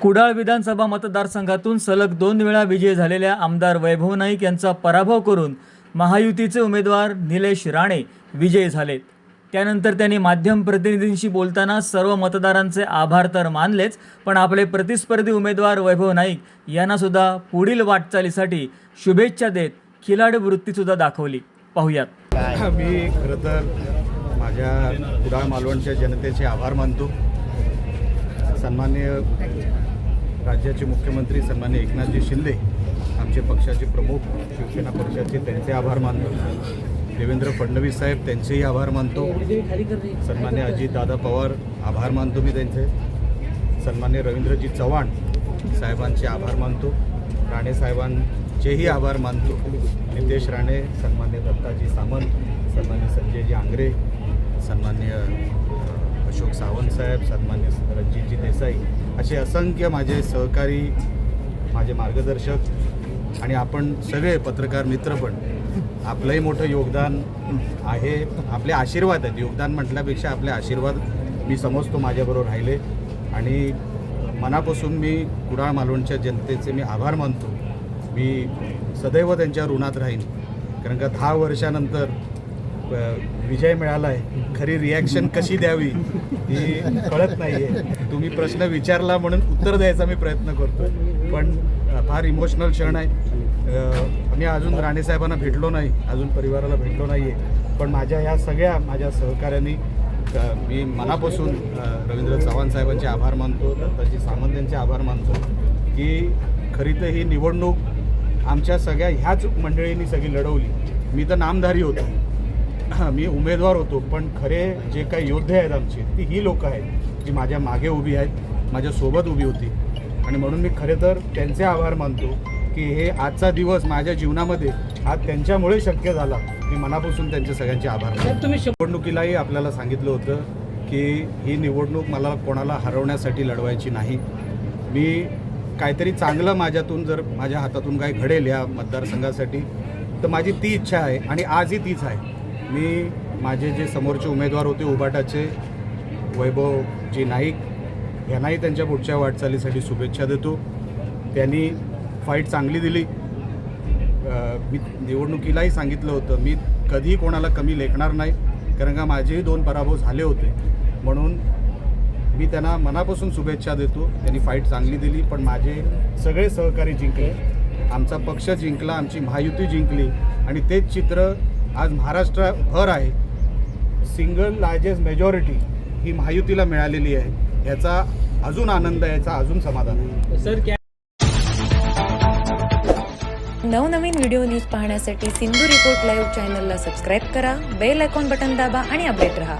कुडाळ विधानसभा मतदारसंघातून सलग दोन वेळा विजयी झालेल्या आमदार वैभव नाईक यांचा पराभव करून महायुतीचे उमेदवार निलेश राणे विजयी झालेत. त्यानंतर त्यांनी माध्यम प्रतिनिधींशी बोलताना सर्व मतदारांचे आभार तर मानलेच पण आपले प्रतिस्पर्धी उमेदवार वैभव नाईक यांनासुद्धा पुढील वाटचालीसाठी शुभेच्छा देत खिलाडी वृत्तीसुद्धा दाखवली. पाहूयात. मी खरं तर माझ्या कुडाळ मालवणच्या जनतेचे आभार मानतो. सन्मान्य राज्याचे मुख्यमंत्री सन्मान्य एकनाथजी शिंदे आमचे पक्षाचे प्रमुख शिवसेना पक्षाचे त्यांचे आभार मानतो. देवेंद्र फडणवीस साहेब त्यांचेही आभार मानतो. सन्मान्य अजितदादा पवार आभार मानतो मी त्यांचे. सन्मान्य रवींद्रजी चव्हाण साहेबांचे आभार मानतो. राणे साहेबांचेही आभार मानतो. नितेश राणे सन्मान्य दत्ताजी सामंत सन्मान्य संजयजी आंग्रे सन्मान्य अशोक सावंत साहेब सन्मान्य रणजितजी देसाई असे असंख्य माझे सहकारी माझे मार्गदर्शक आणि आपण सगळे पत्रकार मित्र पण आपलंही मोठं योगदान आहे. आपले आशीर्वाद आहेत. योगदान म्हटल्यापेक्षा आपले आशीर्वाद मी समजतो माझ्याबरोबर राहिले. आणि मनापासून मी कुडाळ मालवणच्या जनतेचे मी आभार मानतो. मी सदैव त्यांच्या ऋणात राहीन. कारण का दहा वर्षानंतर विजय मिळाला आहे खरी रिॲक्शन कशी द्यावी ही कळत नाही आहे तुम्ही प्रश्न विचारला म्हणून उत्तर द्यायचा मी प्रयत्न करतो पण फार इमोशनल क्षण आहे. मी अजून राणेसाहेबांना भेटलो नाही अजून परिवाराला भेटलो नाही आहे पण माझ्या ह्या सगळ्या माझ्या सहकाऱ्यांनी मी मनापासून रवींद्र चव्हाण साहेबांचे आभार मानतो तशी सामंत यांचे आभार मानतो की खरी तर ही निवडणूक आमच्या सगळ्या ह्याच मंडळींनी सगळी लढवली. मी तर नामधारी होतो. मी उमेदवार होतो पण खरे जे काही योद्धे आहेत आमचे ती ही लोक आहेत जी माझ्या मागे उभी आहेत माझ्यासोबत उभी होती. आणि म्हणून मी खरे तर त्यांचे आभार मानतो की हे आजचा दिवस माझ्या जीवनामध्ये हा त्यांच्यामुळे शक्य झाला मी मनापासून त्यांचे सगळ्यांचे आभार मानतो. तुम्ही निवडणुकीलाही आपल्याला सांगितलं होतं की ही निवडणूक मला कोणाला हरवण्यासाठी लढवायची नाही. मी काहीतरी चांगलं माझ्यातून जर माझ्या हातातून काय घडेल या मतदारसंघासाठी तर माझी ती इच्छा आहे आणि आजही तीच आहे. मी माझे जे समोरचे उमेदवार होते उबाटाचे वैभवजी नाईक यांनाही त्यांच्या पुढच्या वाटचालीसाठी शुभेच्छा देतो. त्यांनी फाईट चांगली दिली. मी निवडणुकीलाही सांगितलं होतं मी कधीही कोणाला कमी लेखणार नाही कारण का माझेही दोन पराभव झाले होते. म्हणून मी त्यांना मनापासून शुभेच्छा देतो. त्यांनी फाईट चांगली दिली पण माझे सगळे सहकारी जिंकले. आमचा पक्ष जिंकला आमची महायुती जिंकली आणि तेच चित्र आज महाराष्ट्रभर आहे सिंगल लार्जेस्ट मेजॉरिटी ही महायुतीला मिळालेली आहे. याचा अजून आनंद आहे याचा अजून समाधान आहे. सर क्या नवनवीन व्हिडिओ न्यूज पाहण्यासाठी सिंधू रिपोर्ट लाईव्ह चॅनलला सबस्क्राईब करा बेल आयकॉन बटन दाबा आणि अपडेट रहा.